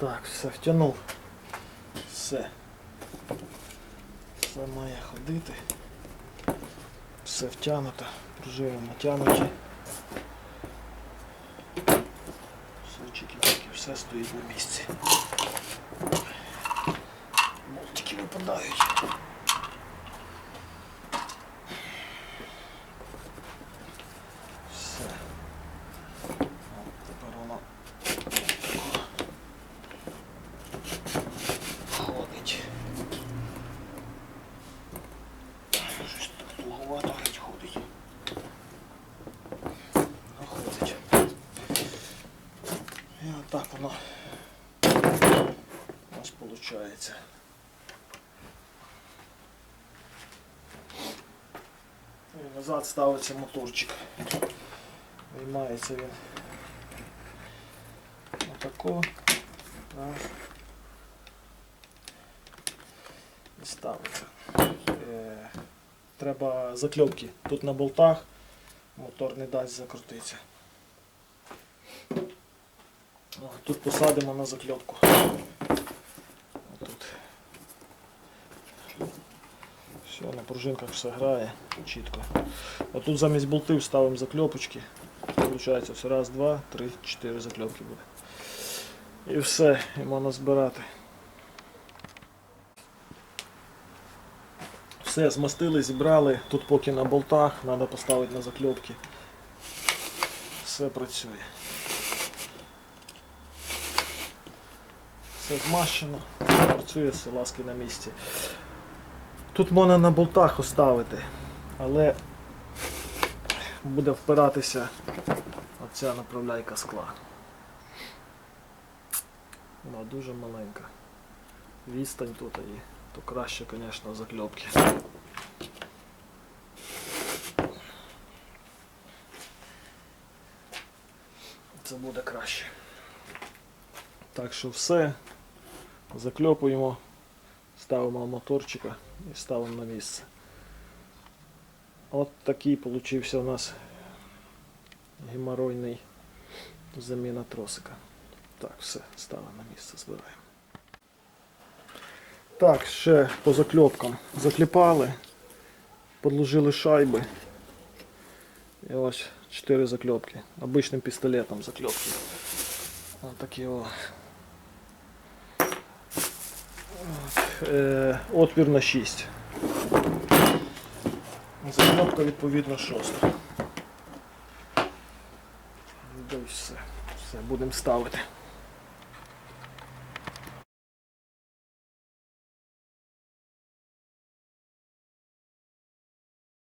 Так, все втягнув. Все. Все має ходити. Все втягнуто, пружини натягнуті. Все чики-чики, все стоїть на місці. Мультики випадають. І отак воно у нас виходить. І назад ставиться моторчик. Виймається він. Отако. І ставиться. Е, треба закльопки. Тут на болтах мотор не дасть закрутитися. Тут посадимо на закльопку. Отут. Все, на пружинках все грає чітко. А тут замість болтів ставимо закльопочки. Получається все раз, два, три, чотири закльопки буде. І все, і можна збирати. Все, змастили, зібрали. Тут поки на болтах, треба поставити на закльопки. Все працює. Все змащено, працює, все ласки на місці. Тут можна на болтах оставити, але буде впиратися оця направляйка скла. Вона дуже маленька. Відстань тут і то краще, звісно, закльопки. Це буде краще. Так що все. Закльопуємо, ставимо моторчика і ставимо на місце. От такий получився у нас геморройний заміна тросика. Так, все, ставимо на місце, збираємо. Так, ще по закльопкам. Закліпали, подложили шайби. І ось 4 закльопки. Обичним пістолетом закльопки. Ось такі о. Е, отвір на 6. Закнопка відповідно 6. Да все. Все, будемо ставити.